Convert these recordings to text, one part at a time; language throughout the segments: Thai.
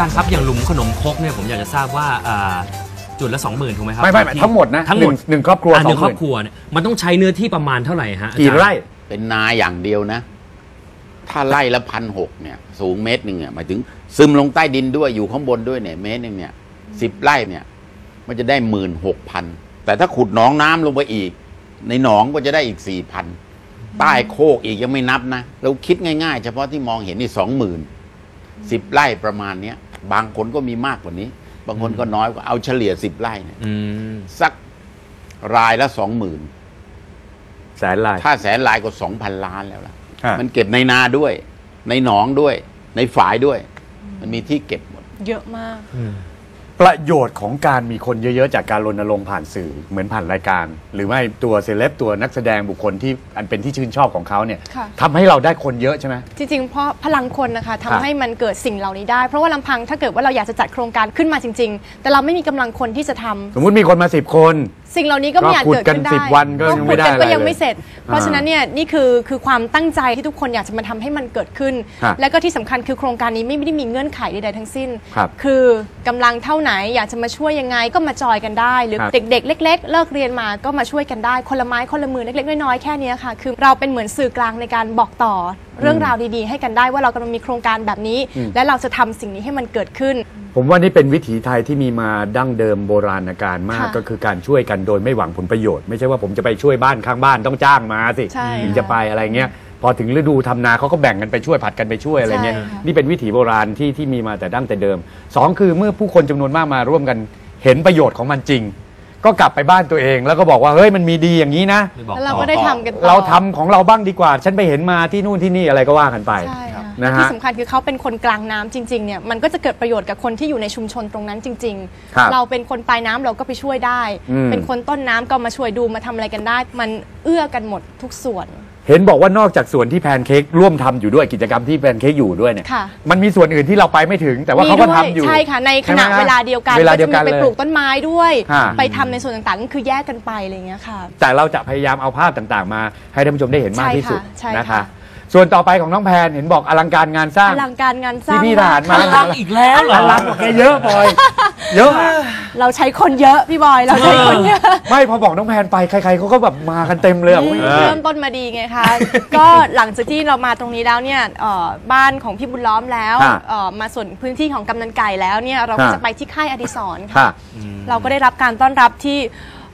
จารย์ครับอย่างหลุมขนมครกเนี่ยผมอยากจะทราบว่าอ่าจุดละ 20,000ถูกไหมครับไม่ไม่ไม่ที่ทั้งหมดนะทั้งหมดนึ่หนึ่งครอบครัวอ่าสหอนึ่งงหครอมื่บนครัวเนี่ยมันต้องใช้เนื้อที่ประมาณเท่าไหร่ฮะอาจารย์กี่ไร่ เป็นนาอย่างเดียวนะ ถ้าไร่ละพันหกเนี่ย สูงเมตรหนึ่งเนี่ยหมายถึง ซึมลงใต้ดินด้วยอยู่ข้างบนด้วยเนี่ยเมตรหนึ่งเนี่ยสิบไร่เนี่ย มันจะได้หมื่นหกพันแต่ถ้าขุดหนองน้ำลงไปอีก ในหนองก็จะได้อีกสี่พันใต้โคกอีกยังไม่นับนะเราคิดง่ายๆ เฉพาะที่มองเห็นนี่สองหมื่นสิบไร่ประมาณเนี้ย บางคนก็มีมากกว่านี้ บางคนก็น้อยกว่าเอาเฉลี่ยสิบไร่เนี่ยอืมสักรายละสองหมื่นแสนลาย ถ้าแสนลายก็สองพันล้านแล้วล่ะฮะมันเก็บในนาด้วย ในหนองด้วย ในฝายด้วย มันมีที่เก็บหมด เยอะมาก ประโยชน์ของการมีคนเยอะๆ จากการรณรงค์ผ่านสื่อเหมือนผ่านรายการ หรือไม่ตัวเซเลบตัวนักแสดงบุคคลที่อันเป็นที่ชื่นชอบของเขาเนี่ยค่ะ ทำให้เราได้คนเยอะใช่ไหม จริงๆ เพราะพลังคนนะคะครัทำบให้มันเกิดสิ่งเหล่านี้ได้ เพราะว่าลำพังถ้าเกิดว่าเราอยากจะจัดโครงการขึ้นมาจริง ๆ แต่เราไม่มีกำลังคนที่จะทำ สมมุติมีคนมาสิบคน สิ่งเหล่านี้ก็ไม่อาจเกิดขึ้นได้ก็ขุดกัน10วันก็ยังไม่ได้ขุกันก็ยังอะไรเลยไม่เสร็จ เพราะฉะนั้นเนี่ยนี่คือคือความตั้งใจที่ทุกคนอยากจะมาทำให้มันเกิดขึ้นฮะและก็ที่สำคัญคือโครงการนี้ไม่ได้มีเงื่อนไขใดๆทั้งสิ้นครับอกำลังเท่าไหนอยากจะมาช่วยยังไงก็มาจอยกันได้ หรือครับเด็ก ๆ เล็ก ๆ เลิกเรียนมาก็มาช่วยกันได้ คนละไม้คนละมือเล็ก ๆ น้อยๆแค่เนี้ยค่ะคือเราเป็นเหมือนสื่อกลางในการบอกต่อเรื่องราวดีๆ ให้กันได้ว่าเรากำลังมีโครงการแบบนี้ และเราจะทำสิ่งนี้ให้มันเกิดขึ้น ผมว่านี่เป็นวิถีไทยที่มีมาดั้งเดิมโบราณการมากค่ะก็คือการช่วยกันโดยไม่หวังผลประโยชน์ ไม่ใช่ว่าผมจะไปช่วยบ้านข้างบ้านต้องจ้างมาสิใช่ถึงค่ะจะไปอะไรเงี้ยพอถึงฤดูทำนาเขาก็แบ่งกันไปช่วยผัดกันไปช่วยอะไรเงี้ยใช่ค่ะ นี่เป็นวิถีโบราณที่ที่มีมาแต่ดั้งแต่เดิมสองคือเมื่อผู้คนจำนวนมากมาร่วมกันเห็นประโยชน์ของมันจริง ก็กลับไปบ้านตัวเอง แล้วก็บอกว่าเฮ้ยมันมีดีอย่างนี้นะไม่บอกแล้วเราต่อก็ได้ทำกันต่อ เราทำของเราบ้างดีกว่า ฉันไปเห็นมาที่นู่นที่นี่อะไรก็ว่ากันไป ใช่ค่ะ นะฮะที่สำคัญคือเขาเป็นคนกลางน้ำจริงๆเนี่ยมันก็จะเกิดประโยชน์กับคนที่อยู่ในชุมชนตรงนั้นจริง ครับเราเป็นคนปลายน้ำเราก็ไปช่วยได้ อืม เป็นคนต้นน้ำก็มาช่วยดูมาทำอะไรกันได้ มันเอื้อกันหมดทุกส่วน เห็นบอกว่านอกจากส่วนที่แพนเค้กร่วมทำอยู่ด้วยกิจกรรมที่แพนเค้กอยู่ด้วยเนี่ยค่ะ มันมีส่วนอื่นที่เราไปไม่ถึง แต่ว่าเขาก็มีด้ทำอยู่ใช่ค่ะ ในขณะใช่ไหมฮเวลาเดียวกันเวลาเดียวกันก็จะมีไปเลย ปลูกต้นไม้ด้วย ฮะ ไปทำในส่วนต่างๆก็คือแยกกันไปอะไรอย่างเงี้ยค่ะ แต่เราจะพยายามเอาภาพต่างๆ มาให้ท่านผู้ชมได้เห็นมากที่สุดใช่นะค่ะคะ ส่วนต่อไปของน้องแพนเห็นบอกอลังการงานสร้าง อลังการงานสร้างที่พี่ทหารมากตั้งอีกแล้วเหรออลังกว่าแกเยอะบอย เยอะอะเราใช้คนเยอะพี่บอยเราใช้คนเยอะไม่พอบอกน้องแพนไปใครๆเขาก็แบบมากันเต็มเลยอะอืมเออเริ่มต้นมาดีไงคะ ก็หลังจากที่เรามาตรงนี้แล้วเนี่ยเอ่อบ้านของพี่บุญล้อมแล้วฮะเอ่อมาส่วนพื้นที่ของกำนันไก่แล้วเนี่ยเราก็ฮะ จะไปที่ค่ายอดิศรค่ะ ค่ะ เราก็ได้รับการต้อนรับที่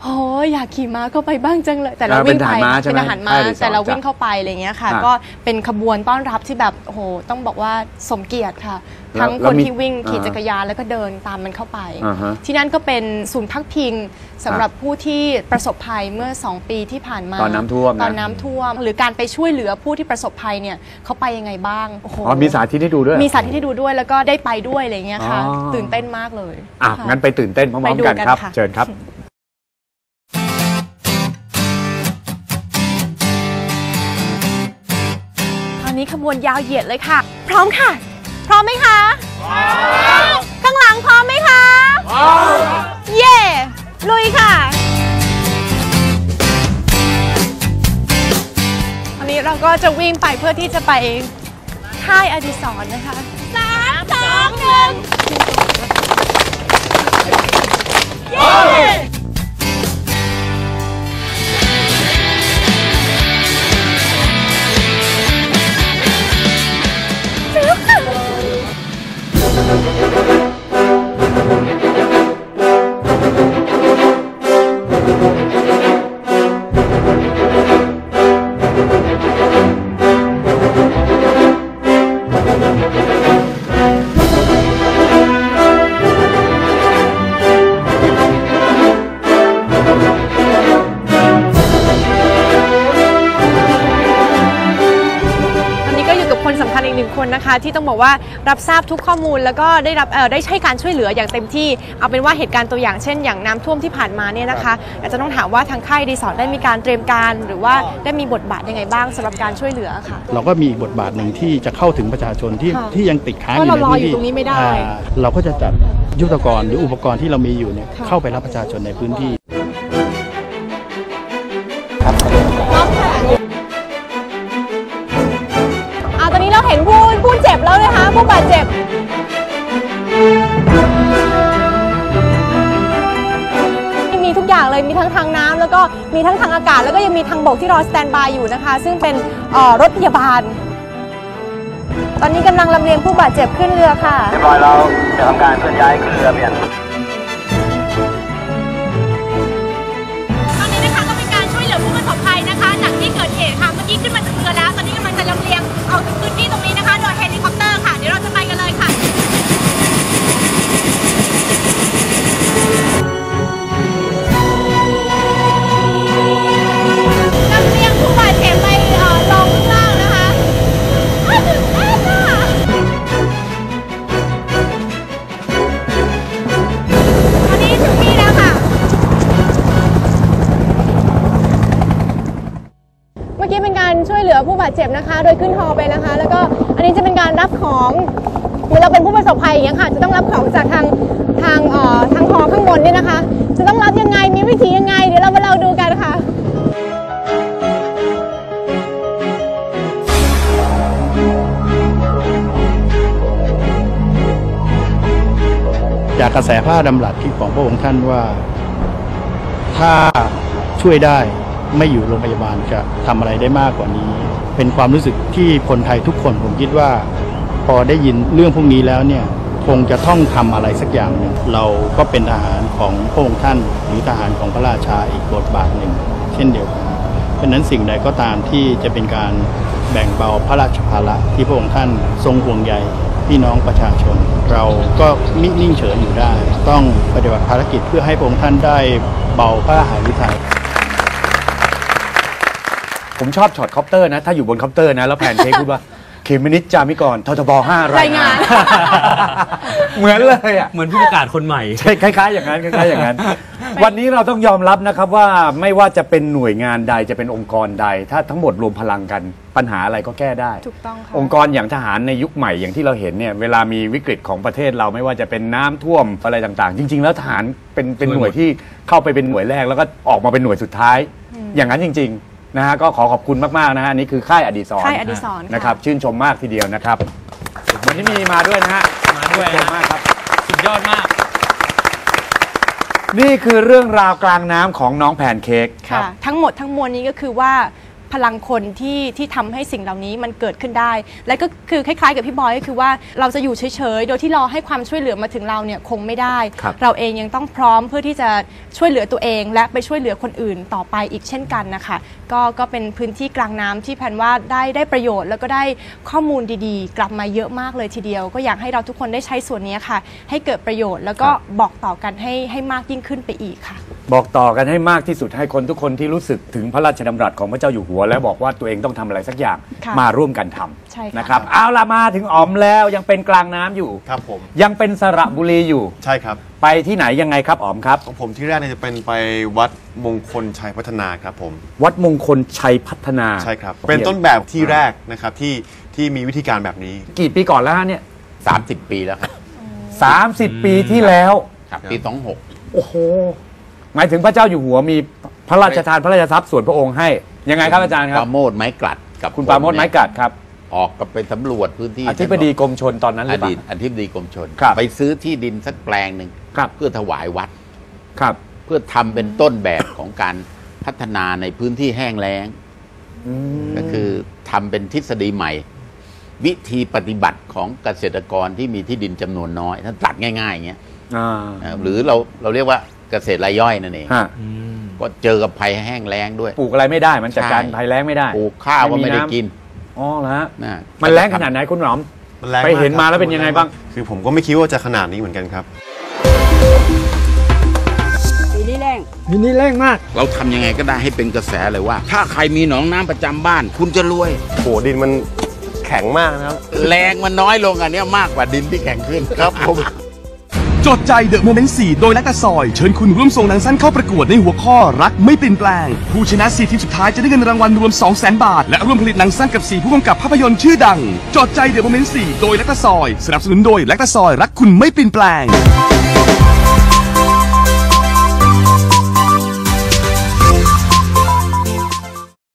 โอ้ยอยากขี่ม้าเข้าไปบ้างจังเลย แต่เราอ่าวิ่งไปเป็นทหารม้าใช่ไหมเป็นทหารม้าค่ายอดิศรแต่เราจ้ะวิ่งเข้าไปอะไรอย่างเงี้ยค่ะฮะก็เป็นขบวนต้อนรับที่แบบโอ้โหต้องบอกว่าสมเกียรติค่ะแล้วทั้งแล้ควนมีที่วิ่งขี่อ่าจักรยานแล้วก็เดินตามมันเข้าไปอ่าฮะที่นั่นก็เป็นศูนย์พักพิงสำหรับผู้ที่ประสบภัยเมื่อ 2 ปีที่ผ่านมาตอนน้ำท่วมนะตอนน้ำท่วม หรือการไปช่วยเหลือผู้ที่ประสบภัยเนี่ยเขาไปยังไงบ้างโอ้โหอ๋อมีสาธิตให้ดูด้วยมีสาธิตให้ดูด้วยแล้วก็ได้ไปด้วยอะไรเงี้ยค่ะอ๋อตื่นเต้นมากเลยอะค่ะงั้นไปตื่นเต้นพร้อไปมดูๆกันกันครับค่ะเชิญครับ ขบวนยาวเหยียดเลยค่ะ พร้อมค่ะ พร้อมไหมคะพร้อมข้างหลังพร้อมไหมคะพร้อมเย่ลุยค่ะตอนนี้เราก็จะวิ่งไปเพื่อที่จะไปค่ายอดิศรณ์นะคะสามสองหนึ่งเย้ นึ่งคนนะคะ ที่ต้องบอกว่ารับทราบทุกข้อมูล แล้วก็ได้รับเอ่อได้ให้การช่วยเหลืออย่างเต็มที่ เอาเป็นว่าเหตุการณ์ตัวอย่างเช่น อย่างน้ำท่วมที่ผ่านมาเนี่ยนะคะอาจจะต้องถามว่าทางค่ายดีสอร์ทได้มีการเตรียมการ หรือว่าได้มีบทบาทยังไงบ้างสำหรับการช่วยเหลือค่ะ เราก็มีอีกบทบาทหนึ่งที่จะเข้าถึงประชาชนที่ค่ะที่ยังติดค้างเพอยู่ราะในเรารอพื้นอยู่ที่ตรงนี้ไม่ได้อ่าเราก็จะจัดยุทธกรณ์หรืออุปกรณ์ที่เรามีอยู่เนี่ยค่ะเข้าไปรับประชาชนในพื้นที่ ผู้บาดเจ็บ มีทุกอย่างเลยมีทั้งทางน้ำแล้วก็มีทั้งทางอากาศ แล้วก็ยังมีทางบกที่รอสแตนบายอยู่นะคะ ซึ่งเป็นรถพยาบาล ตอนนี้กำลังลำเลียงผู้บาดเจ็บขึ้นเรือค่ะ เรียบร้อยแล้วจะทำการเคลื่อนย้ายขึ้นเรือเพียง อกี้เป็นการช่วยเหลือผู้บาดเจ็บนะคะ โดยขึ้นฮอไปนะคะ แล้วก็อันนี้จะเป็นการรับของเหมือนเราเป็นผู้ประสบภัยอย่างเงี้ยค่ะ จะต้องรับของจากทางทางเอ่อ ทางฮอข้างบนเนี่ยนะคะ จะต้องรับยังไงมีวิธียังไง เดี๋ยวเรามาลองดูกันค่ะจากกระแสพระราดำรัสที่ของพระองค์ท่านว่า ถ้าช่วยได้ไม่อยู่โรงพยาบาลจะทำอะไรได้มากกว่านี้ เป็นความรู้สึกที่คนไทยทุกคนผมคิดว่า พอได้ยินเรื่องพวกนี้แล้วเนี่ย คงจะต้องทำอะไรสักอย่างหนึ่งเราก็เป็นทหารของพระองค์ท่านหรือทหารของพระราชาอีกบทบาทหนึ่ง เช่นเดียวกันเพราะนั้นสิ่งใดก็ตามที่จะเป็นการแบ่งเบาพระราชภาระที่พระองค์ท่านทรงห่วงใยพี่น้องประชาชน เราก็มินิ่งเฉยอยู่ได้ ต้องปฏิบัติภารกิจเพื่อให้พระองค์ท่านได้เบาพระหายวิทัยผมชอบช็อตคอปเตอร์นะ ถ้าอยู่บนคอปเตอร์นะ แล้วแผนเทคพูดว่า เขมนิดจามิกรททบห้ารายงาน เหมือนเลยอะ เหมือนผู้ประกาศคนใหม่ ใช่คล้าย ๆ อย่างนั้นคล้ายๆอย่างนั้น วันนี้เราต้องยอมรับนะครับว่าไม่ว่าจะเป็นหน่วยงานใดจะเป็นองค์กรใด ถ้าทั้งหมดรวมพลังกันปัญหาอะไรก็แก้ได้ ถูกต้องค่ะ องค์กรอย่างทหารในยุคใหม่อย่างที่เราเห็นเนี่ยเวลามีวิกฤตของประเทศเราไม่ว่าจะเป็นน้ำท่วมอะไรต่างๆ จริง ๆ แล้วทหารเป็นเป็นหน่วยที่เข้าไปเป็นหน่วยแรก แล้วก็ออกมาเป็นหน่วยสุดท้าย อย่างนั้นจริง ๆ นะฮะก็ขอขอบคุณมากๆนะฮะอันนี่คือค่ายอดีศรค่ายอดีศรค่ะ นะครับชื่นชมมากทีเดียวนะครับ วันนี้มีมาด้วยนะฮะมาด้วยชื่นชมมากครับ สุดยอดมาก นี่คือเรื่องราวกลางน้ำของน้องแพนเค้ก ค่ะทั้งหมดทั้งมวลนี้ก็คือว่าพ ลังคนที่ที่ทำให้สิ่งเหล่านี้มันเกิดขึ้นได้ และก็คือคล้ายๆ กับพี่บอยก็คือว่าเราจะอยู่เฉยๆ โดยที่รอให้ความช่วยเหลือมาถึงเราเนี่ยคงไม่ได้ ครับ เราเองยังต้องพร้อมเพื่อที่จะช่วยเหลือตัวเอง และไปช่วยเหลือคนอื่นต่อไปอีกเช่นกันนะคะก็ก็เป็นพื้นที่กลางน้ำที่แพนว่าได้ได้ประโยชน์แล้วก็ได้ข้อมูลดีๆ กลับมาเยอะมากเลยทีเดียว ก็อยากให้เราทุกคนได้ใช้ส่วนนี้ค่ะ ให้เกิดประโยชน์แล้วก็บอกต่อกันให้ให้มากยิ่งขึ้นไปอีกค่ะ บอกต่อกันให้มากที่สุดให้คนทุกคนที่รู้สึกถึงพระราชดำรัสของพระเจ้าอยู่หัวและบอกว่าตัวเองต้องทำอะไรสักอย่างค่ะมาร่วมกันทใช่ค่ะำนะครับเอาละมาถึงอ๋อมแล้วยังเป็นกลางน้ำอยู่ ครับผมยังเป็นสระบุรีอยู่ ใช่ครับไปที่ไหนยังไงครับอ๋อมครับ ของผมที่แรกเนี่ยจะเป็นไปวัดมงคลชัยพัฒนาครับผมวัดมงคลชัยพัฒนาใช่ครับ เป็นต้นแบบที่แรกนะครับที่ที่มีวิธีการแบบนี้ กี่ปีก่อนแล้วฮะเนี่ย30 ปีแล้วครับ30ปีที่แล้ว ครับปีสองหกโอ้โห หมายถึงพระเจ้าอยู่หัวมีพระราชทานพระราชทรัพย์ส่วนพระองค์ให้ ยังไงครับอาจารย์คปรับราโมดไม้กลัดกับคุณปราโมทไม้กัดครับ ออกกับไปสำรวจพื้นที่อธิบดีกรมชนตอนนั้นหอรือเปดีล่าตอธิบดีกรมชนครับไปซื้อที่ดินสักแปลงหนึ่งครับเพื่อถวายวัดครับ เพื่อทำเป็นต้นแบบของการพัฒนาในพื้นที่แห้งแล้งอืมก็คือทำเป็นทฤษฎีใหม่ วิธีปฏิบัติของเกษตรกรที่มีที่ดินจำนวนน้อยท่านตัดง่ายๆอย่างเงี้ยอ่านะครับหรือเราเราเรียกว่าเกษตรรายย่อยนั่นเองฮะ ก็เจอกับภัยแห้งแล้งด้วย ปลูกอะไรไม่ได้ มันจัดการใช่ ภัยแล้งไม่ได้ ปลูกข้าวก็ไม่ได้น้ำ กินอ๋อเหรอฮะนะมันแรงขนาดไหนคุณหนอม มันแรงไปเห็นกครับมาแล้วเป็นยังไงบ้าง คือผมก็ไม่คิดว่าจะขนาดนี้เหมือนกันครับเราทำยังไงก็ได้ให้เป็นกระแสเลยว่า ถ้าใครมีหนองน้ำประจำบ้าน คุณจะรวย โหดินมันแข็งมากนะครับ แรงมันน้อยลงอันเนี้ยมากกว่าดินที่แข็งขึ้นครับผม จดใจเดอะโมเมนต์สโดยลักตะซอย เชิญคุณร่วมส่งหนังสั้นเข้าประกวดในหัวข้อรักไม่เปลี่ยนแปลง ผู้ชนะ4ทีมสุดท้ายจะได้เงินรางวัลรวม 200,000 บาท และร่วมผลิตหนังสั้นกับ 4 ผู้กำกับภาพยนตร์ชื่อดัง จดใจเดอะโมเมนต์สโดยลักตะซอย สนับสนุนโดยลักตะซอย รักคุณไม่เปลี่ยนแปลง